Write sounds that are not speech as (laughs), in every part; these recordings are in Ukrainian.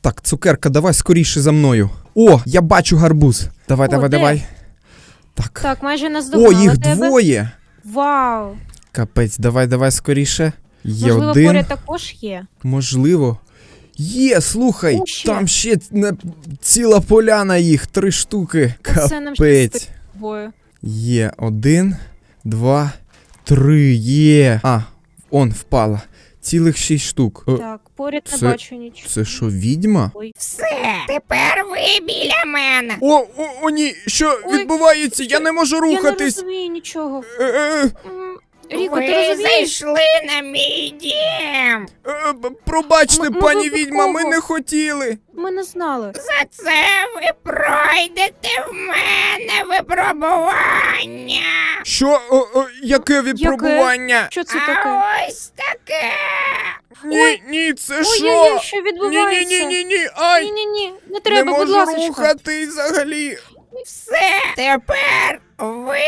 Так, цукерка, давай скоріше за мною. О, я бачу гарбуз. Давай, О, давай, де? давай. Так. Так, майже О, їх тебе. двоє. Вау. Капець, давай, давай скоріше. Є Можливо, один. поряд також є. Можливо. Є, слухай, О, ще. там ще не- ціла поляна їх, три штуки. Оце нам ще Капець. Бою. Є один, два, три. Є. А, он впала. Цілих шість штук. Е, Так, поряд не бачу нічого. Це що, відьма? Ой. Все, тепер ви біля мене. О, о, о, ні, що Ой, відбувається? Я не можу Я не рухатись. розумію нічого. Е, е, М, Ріко, ви ти розумієш? зайшли на мій дім. е, б- пробачте, М- ми пані випадково. відьма, ми не хотіли. Ми не знали. За це ви пройдете в мене випробування. Що? О, о, яке випробування? Що це А таке? ось таке. Ні, ні, це Ой, що? ой, ой, що Ні, ні, відбувається? ні, ні, ні, ай! Ні, ні, ні, не Не треба, будь можу ласка. рухати взагалі. Все, тепер ви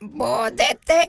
будете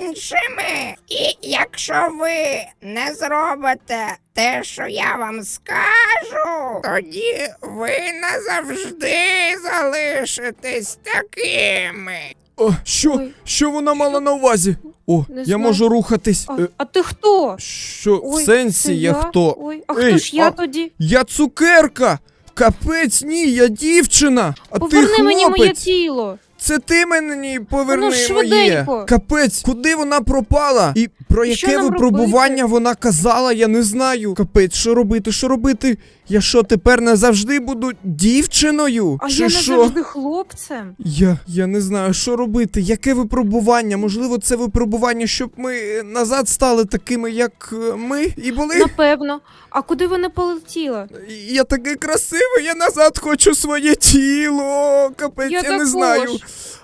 іншими. І якщо ви не зробите те, що я вам скажу, тоді ви назавжди залишитесь такими. О, що? Ой. Що вона мала на увазі? О, Не я знаю. можу рухатись. А, Е, а ти хто? Що, Ой, в сенсі це я хто? Ой, а Ей, хто ж я а- тоді? Я цукерка! Капець, ні, я дівчина! А Поверни ти мені моє тіло. Це ти мені поверни Ну, моє. швиденько. Капець, куди вона пропала? І про І що яке нам випробування вона казала, я не знаю. Капець, що робити, що робити? Я що, тепер назавжди буду дівчиною? А Чи я що? не завжди хлопцем. Я, я не знаю, що робити. Яке випробування? Можливо, це випробування, щоб ми назад стали такими, як е, ми і були. Напевно. А куди вона полетіла? Я такий красивий, я назад хочу своє тіло. Капець, я, Я не знаю.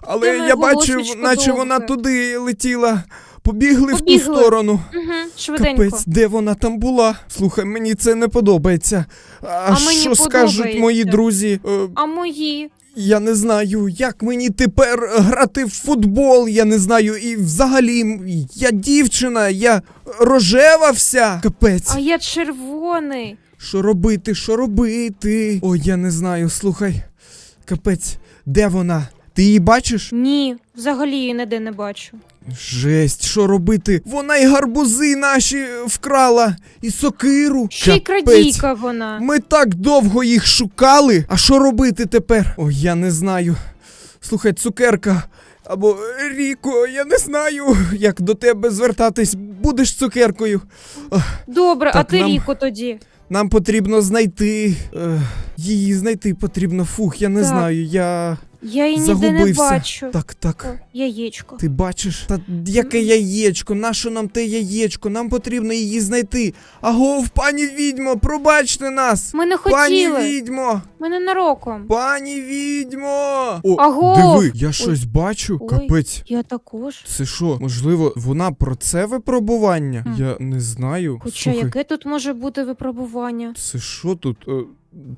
Але Я я, бачив, наче вона туди летіла. Побігли, в ту сторону. Угу, швиденько. Капець, де вона там була? Слухай, мені це не подобається. А, А мені що скажуть мої друзі? Е, А мої? я не знаю, як мені тепер грати в футбол, я не знаю. І взагалі, я дівчина, я рожева вся. Капець. А я червоний. Що робити, що робити? Ой, я не знаю, слухай. Капець, де вона? Ти її бачиш? Ні, взагалі її ніде не бачу. Жесть, що робити? Вона й гарбузи наші вкрала, і сокиру. Ще й Капець. крадійка вона. Ми так довго їх шукали. А що робити тепер? Ой, я не знаю. Слухай, цукерка. Або Ріко, я не знаю, як до тебе звертатись. Будеш цукеркою. Добре, а Так, ти нам- Ріко тоді. Нам потрібно знайти. Е, її знайти потрібно. Фух, я не Так. знаю. Я Я її ніде не бачу. Так, так. О, яєчко. Ти бачиш? Та яке яєчко? Нащо нам те яєчко? Нам потрібно її знайти. Агов, пані відьмо, пробачте нас! Ми не Пані відьмо! Ми ненароком. Пані відьмо! О, Агов! диви, я щось бачу. Ой. Капець. Я також. Це що? Можливо, вона про це випробування? Хм. Я не знаю. Хоча Слухай, яке тут може бути випробування? це що тут?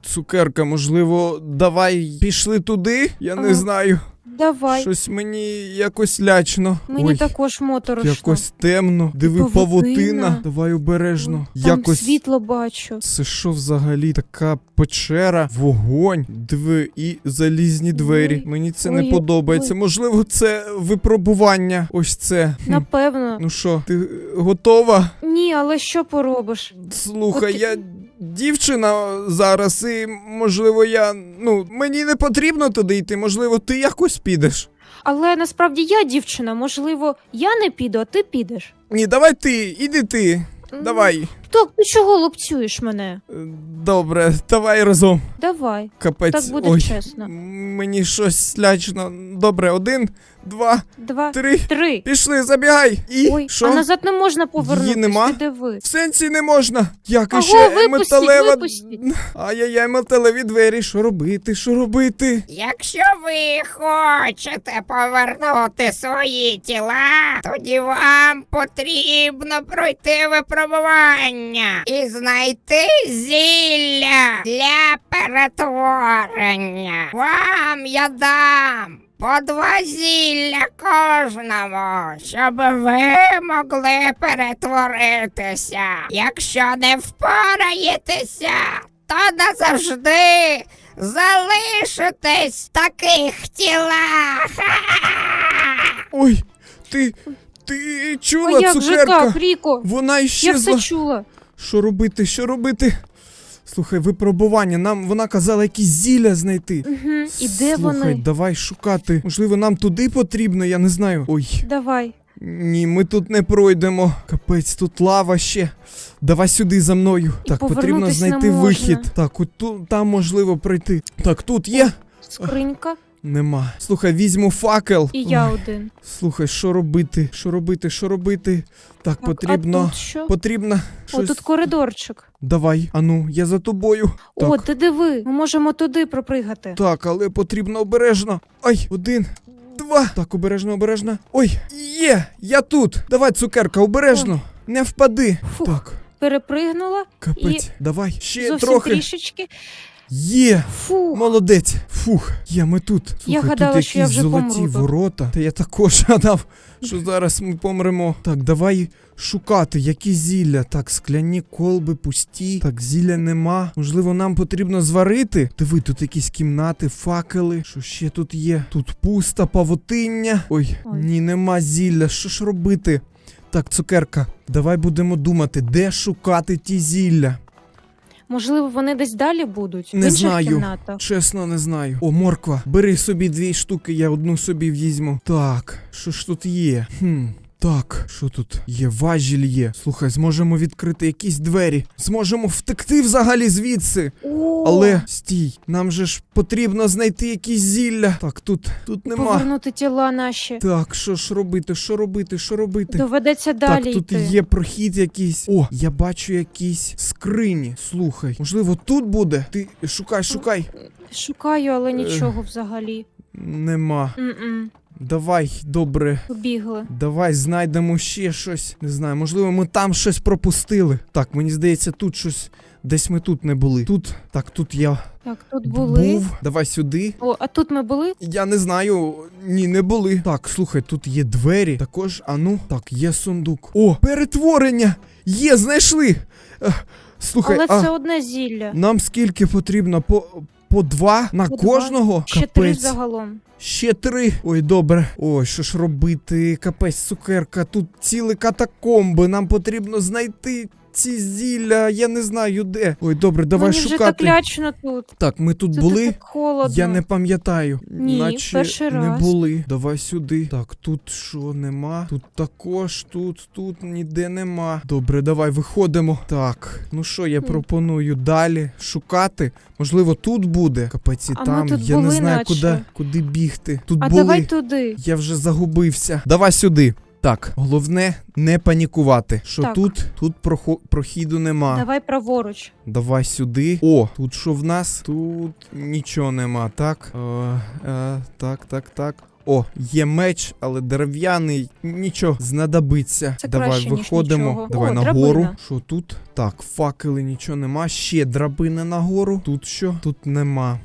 Цукерка, можливо, давай пішли туди? Я не знаю. Давай. Щось мені якось лячно. Мені Ой. також моторошно. Якось темно. Диви, Павутина. павутина. Давай обережно. Там Якось. світло бачу. Це що взагалі така печера, вогонь, диви і залізні двері. Ой, Мені це ой, не подобається. ой. Можливо, це випробування. Ось це. Хм. (clears throat) Напевно. Ну що, ти готова? Ні, але що поробиш? Слухай, От- я дівчина зараз, і можливо, я. Ну, мені не потрібно туди йти, можливо, ти якось підеш. Але насправді я дівчина, можливо, я не піду, а ти підеш. Ні, давай ти, іди ти. Давай. Так, ти чого лупцюєш мене? Е, Добре, давай разом. Давай, Капець. так буде Ой, чесно. мені щось лячно. Добре, один, два, Два, три. три. Пішли, забігай. І Ой, що? а назад не можна повернутися. нема? Ти диви. В сенсі не можна. Як Аго, іще випустіть, металева. випустіть. Ай-яй-яй, металеві двері. Що робити? Що робити? Якщо ви хочете повернути свої тіла, тоді вам потрібно пройти випробування і знайти зілля для перетворення. Вам я дам. По два зілля кожному, щоб ви могли перетворитися. Якщо не впораєтеся, то назавжди залишитесь в таких тілах. (laughs) Ой, ти. Ти А чула, як же цукерка? так, Ріко? Вона Я все чула. Що робити? Що робити? Слухай, випробування. Нам вона казала якісь зілля знайти. Угу. І де Слухай, вони? давай шукати. Можливо, нам туди потрібно, я не знаю. Ой, Давай. ні, ми тут не пройдемо. Капець, тут лава ще. Давай сюди за мною. І так, потрібно повернутись не знайти можна. вихід. Так, от тут там можливо пройти. Так, тут є? Скринька, Нема. Слухай, візьму факел. і я Ой, один. Слухай, що робити? Що робити? Що робити? Так, Так, потрібно. А тут що? Потрібно. О, Щось... тут коридорчик. Давай, ану, я за тобою. О, Так. ти диви, ми можемо туди пропригати. Так, але потрібно обережно. Ай, один, два. Так, обережно, обережно. Ой, є! Я тут. Давай, цукерка, обережно. Не впади. Фух, Так, перепригнула. капець. Давай. Ще Зовсім трохи. трішечки. Є. Фу. Молодець. Фух, є, ми тут. Слухай, гадала, тут що я якісь вже золоті помру ворота. Та я також (laughs) гадав, що зараз ми помремо. Так, давай шукати, які зілля. Так, скляні колби пусті. Так, зілля нема. Можливо, нам потрібно зварити. Диви, тут якісь кімнати, факели. Що ще тут є? Тут пуста павутиння. Ой, Ой. ні, нема зілля. Що ж робити? Так, цукерка, давай будемо думати, де шукати ті зілля. Можливо, вони десь далі будуть. Не в інших знаю. кімнатах. Чесно, не знаю. О, морква, бери собі дві штуки, я одну собі візьму. Так, що ж тут є? Хм. Так, що тут є? Важіль є. Слухай, зможемо відкрити якісь двері. Зможемо втекти взагалі звідси. О, Але стій, нам же ж потрібно знайти якісь зілля. Так, тут тут нема. повернути тіла наші. Так, що ж робити? Що робити? Що робити? Доведеться далі так, тут йти. є прохід якийсь. О, я бачу якісь скрині. Слухай, можливо, тут буде? Ти шукай, шукай. Шукаю, але Е. нічого взагалі. Нема. М-м. Давай, добре. Побігли. Давай знайдемо ще щось. Не знаю, можливо, ми там щось пропустили. Так, мені здається, тут щось. Десь ми тут не були. Тут, так, тут я Так, тут були. був. Давай сюди. О, а тут ми були? Я не знаю. Ні, не були. Так, слухай, тут є двері. Також, а ну, так, є сундук. О, перетворення! Є, знайшли! Слухай, але а це одне зілля. нам скільки потрібно? По, по два на По два. кожного? Ще три загалом. Ще три. Ой, добре. Ой, що ж робити? Капець, цукерка. Тут ціли катакомби. Нам потрібно знайти ці зілля. Я не знаю де. Ой, добре, давай Мені вже так шукати. лячно тут. Так, ми тут Тут були. так холодно. Я не пам'ятаю. Ні, Наче перший не раз. були. Давай сюди. Так, тут що нема? Тут також, тут, тут ніде нема. Добре, давай виходимо. Так, ну що, я пропоную далі шукати. Можливо, тут буде. Капець і А ми там. тут я не були знаю, наче. куди, куди бігти. Тут А були. давай туди. Я вже загубився. Давай сюди. Так, головне не панікувати. Що Так. тут? Тут прохо- прохіду нема. Давай праворуч. Давай сюди. О, тут що в нас? Тут нічого нема, так? Е, е, так, так, так. О, є меч, але дерев'яний, нічого знадобиться. Це Давай краще, ніж виходимо. нічого. Давай О, нагору. драбина. Що тут? Так, факели нічого нема. Ще драбина нагору. Тут що? Тут нема.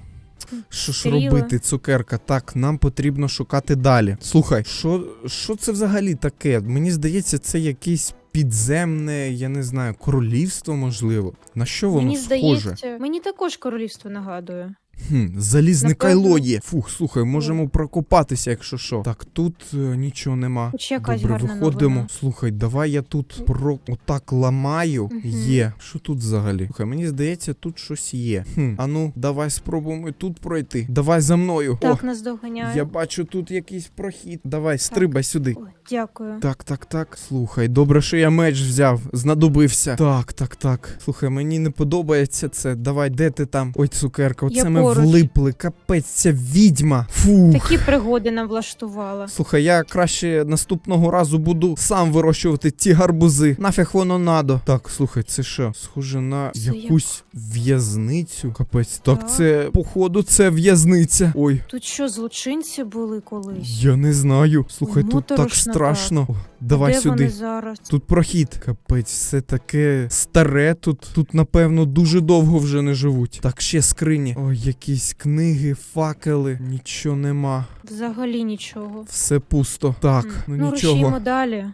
Що ж робити, цукерка? Так, нам потрібно шукати далі. Слухай, що, що це взагалі таке? Мені здається, це якесь підземне, я не знаю, королівство, можливо. На що воно Мені схоже? здається, мені також королівство нагадує. Хм, залізне Напевно. кайло є. Фух, слухай, можемо прокопатися, якщо що. Так, тут е, нічого нема. Хоч якась Добре, гарна виходимо. новина. Слухай, давай я тут про отак ламаю. Мгм. Є. Що тут взагалі? Слухай, мені здається, тут щось є. Хм, а ну, давай спробуємо і тут пройти. Давай за мною. Так, О, нас доганяє. я бачу тут якийсь прохід. Давай, стрибай сюди. Ой, дякую. Так, так, так. Слухай, добре, що я меч взяв, знадобився. Так, так, так. Слухай, мені не подобається це. Давай, де ти там? Ой, цукерка, оце ми поруч. влипли. Капець, ця відьма. Фух. Такі пригоди нам влаштувала. Слухай, я краще наступного разу буду сам вирощувати ті гарбузи. Нафіг воно надо. Так, слухай, це що? Схоже на Це якусь в'язницю. Капець, так, Так. це, походу, це в'язниця. Ой. Тут що, злочинці були колись? Я не знаю. Слухай, тут так Моторошно страшно. О, давай Де сюди. вони зараз? Тут прохід. Капець, все таке старе тут. Тут, напевно, дуже довго вже не живуть. Так, ще скрині. Ой, якісь книги, факели. Нічого нема. Взагалі нічого. Все пусто. Так, М, ну, ну нічого. рушімо далі.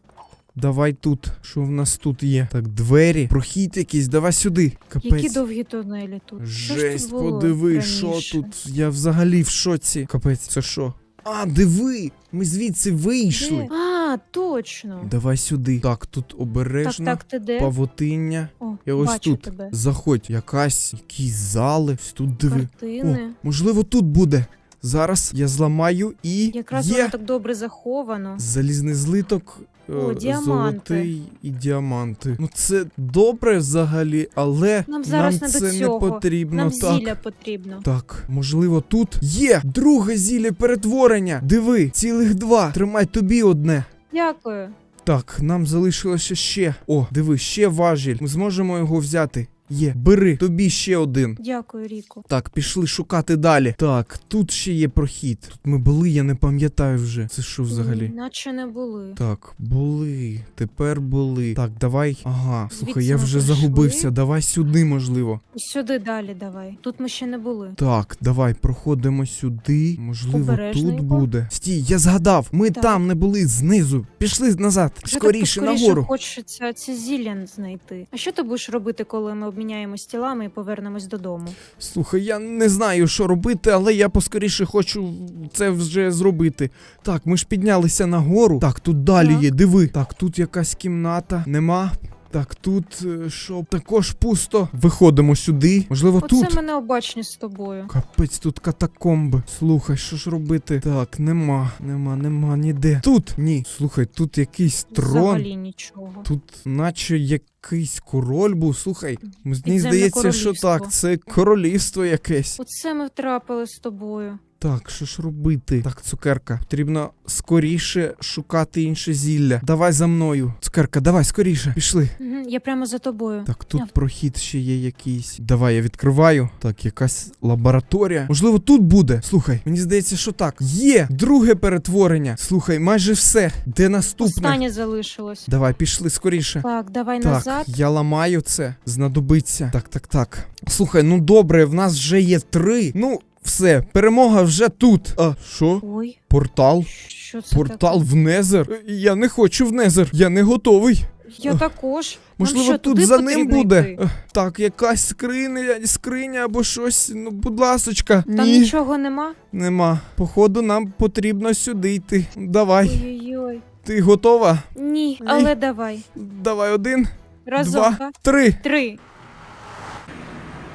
Давай тут. Що в нас тут є? Так, двері, прохід якийсь, давай сюди. Капець. Які довгі тунелі тут. Що ж Жесть, тут було подиви, що раніше? тут. Я взагалі в шоці. Капець, це що? А, диви! Ми звідси вийшли. Де? А, точно. Давай сюди. Так, тут обережно. так, ти де? Павутиння. О, Я ось бачу тут. тебе. Заходь, якась, якісь зали. Ось тут диви. Картини. О, можливо, тут буде. Зараз я зламаю і Якраз є воно так добре заховано. залізний злиток. е, О, діаманти. Золотий і діаманти. Ну це добре взагалі, але Нам зараз нам не до це цього. не потрібно. Нам так. зілля потрібно. Так, можливо, тут є друге зілля перетворення. Диви, цілих два. Тримай тобі одне. Дякую. Так, нам залишилося ще. О, диви, ще важіль. Ми зможемо його взяти. Є, бери, тобі ще один. Дякую, Ріко. Так, пішли шукати далі. Так, тут ще є прохід. Тут ми були, я не пам'ятаю вже. Це що взагалі? Наче не були. Так, були. Тепер були. Так, давай. Ага, слухай, я вже прийшли. загубився. Давай сюди, можливо. Сюди далі давай. Тут ми ще не були. Так, давай проходимо сюди. Можливо, тут буде. Стій, я згадав. Ми Так. там не були знизу. Пішли назад. Скоріше нагору. хочеться ці зілля знайти. А що ти будеш робити, коли ми обміняємось тілами і повернемось додому? Слухай, я не знаю, що робити, але я поскоріше хочу це вже зробити. Так, ми ж піднялися нагору. Так, тут далі Так. є, диви. Так, тут якась кімната. Нема. Так, тут е, що також пусто. Виходимо сюди. Можливо, Оце тут. ми необачні з тобою. Капець, тут катакомби. Слухай, що ж робити? Так, нема, нема, нема ніде. Тут ні. Слухай, тут якийсь трон. Взагалі нічого. Тут, наче якийсь король був. Слухай, мені здається, що так, це королівство якесь. Оце ми втрапили з тобою. Так, що ж робити? Так, цукерка, потрібно скоріше шукати інше зілля. Давай за мною. Цукерка, давай скоріше. Пішли. Мгм, Я прямо за тобою. Так, тут Я- прохід ще є якийсь. Давай я відкриваю. Так, якась лабораторія. Можливо, тут буде. Слухай, мені здається, що так. Є друге перетворення. Слухай, майже все. Де наступне? Останнє залишилось. Давай, пішли скоріше. Так, давай Так, назад. я ламаю це. Знадобиться. Так, так, так. Слухай, ну добре, в нас вже є три. Ну, все, перемога вже тут. А що? Ой, Портал? що це Портал таке? в Незер? Я не хочу в Незер. Я не готовий. Я також. Можливо, що, тут за ним буде. йти? Так, якась скриня, скриня або щось. Ну, будь ласочка. Там Ні, нічого нема? нема. Походу, нам потрібно сюди йти. Давай. Ой-ой-ой. Ти готова? Ні, але давай. Давай один, Разом. Два. три. Три.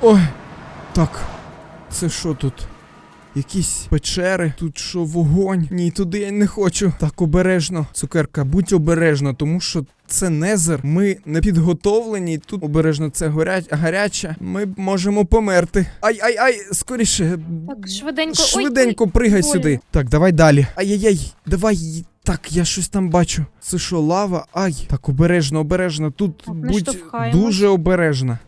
Ой. Так. Це що тут? Якісь печери, тут що вогонь. Ні, туди я не хочу. Так, обережно. Цукерка, будь обережна, тому що це незер. Ми не підготовлені. Тут обережно це горя... гаряче. Ми можемо померти. Ай, ай, ай, скоріше. Так, швиденько. Ой, пригай больно. сюди. Так, давай далі. Ай-яй-яй, давай. Так, я щось там бачу. Це що, лава? Ай. Так, обережно, обережно. Тут Так, будь дуже обережна.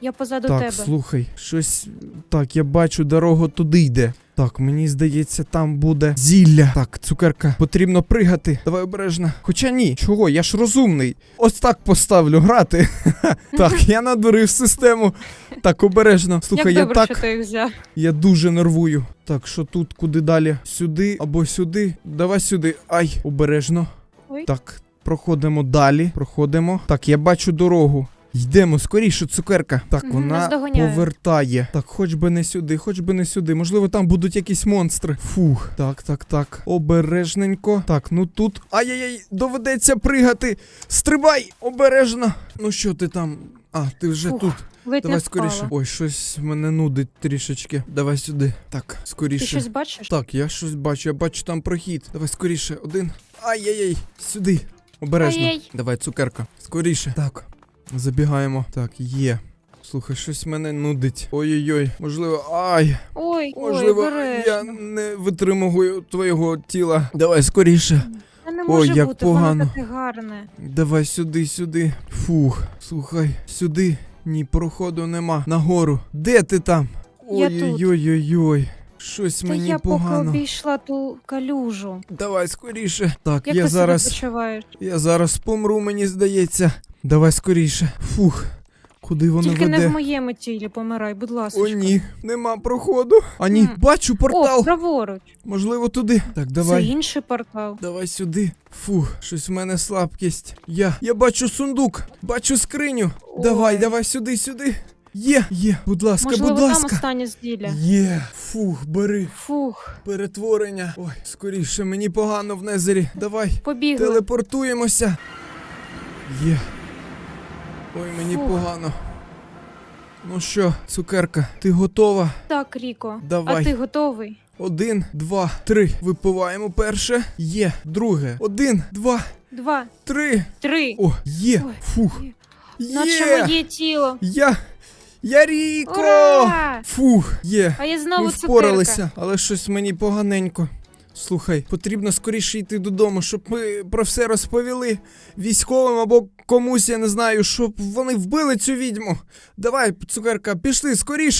Я позаду Так, тебе. слухай, щось. Так, я бачу, дорога туди йде. Так, мені здається, там буде зілля. Так, цукерка, потрібно пригати. Давай обережно. Хоча ні, чого, я ж розумний. Ось так поставлю грати. (laughs) так, (laughs) я надурив систему. Так, обережно. Слухай, Як я добре, так. що ти їх взяв. Я дуже нервую. Так, що тут, куди далі? Сюди або сюди. Давай сюди. Ай, обережно. Ой. Так, проходимо далі. Проходимо. Так, я бачу дорогу. Йдемо скоріше, цукерка. Так, Мгм, вона наздоганяю. повертає. Так, хоч би не сюди, хоч би не сюди. Можливо, там будуть якісь монстри. Фух. Так, так, так. Обережненько. Так, ну тут. Ай-яй-яй, доведеться пригати. Стрибай! Обережно. Ну що ти там? А, ти вже Фух, тут. Ледь Давай не скоріше. Ой, щось мене нудить трішечки. Давай сюди. Так, Ти скоріше. щось бачиш? Так, я щось бачу, я бачу там прохід. Давай скоріше. Один. Ай-яй-яй. Сюди. Обережно. Ай-яй. Давай, цукерка. Скоріше. Так. Забігаємо. Так, є. Слухай, щось мене нудить. Ой-ой-ой. Можливо, ай. Ой, Можливо, ой, я не витримую твого тіла. Давай скоріше. Не Ой, як бути, погано. воно таке гарне. Давай сюди, сюди. Фух, слухай, сюди. Ні, проходу нема. Нагору. Де ти там? Я тут. Ой-ой-ой-ой. Щось Та мені я погано. поки обійшла ту калюжу. Давай скоріше. Так, Як я ти зараз. почуваєш? Я зараз помру, мені здається. Давай скоріше. Фух. Куди воно Тільки веде? не в моєму тілі помирай, будь ласка. О, ні, нема проходу. А ні, М. бачу портал. О, праворуч. Можливо, туди. Так, давай. Це інший портал. Давай сюди. Фу, щось в мене слабкість. Я. Я бачу сундук, бачу скриню. Ой. Давай, давай сюди, сюди. Є, є, будь ласка, Можливо, будь там ласка. останнє зділля. Є. Фух, бери. Фух, Перетворення. Ой, скоріше, мені погано в незері. Давай. побігли. Телепортуємося. Є. Ой, мені Фух. погано. Ну що, цукерка, ти готова? Так, Ріко. Давай. А ти готовий? Один, два, три. Випиваємо перше. Є. Друге. Один, два, Два, три. три. О, є. Ой, Фух. Наче моє тіло. Я. Я Ура! Фух, є. А я Ми впоралися, цукерка. але щось мені поганенько. Слухай, потрібно скоріше йти додому, щоб ми про все розповіли військовим або комусь, я не знаю, щоб вони вбили цю відьму. Давай, цукерка, пішли скоріше.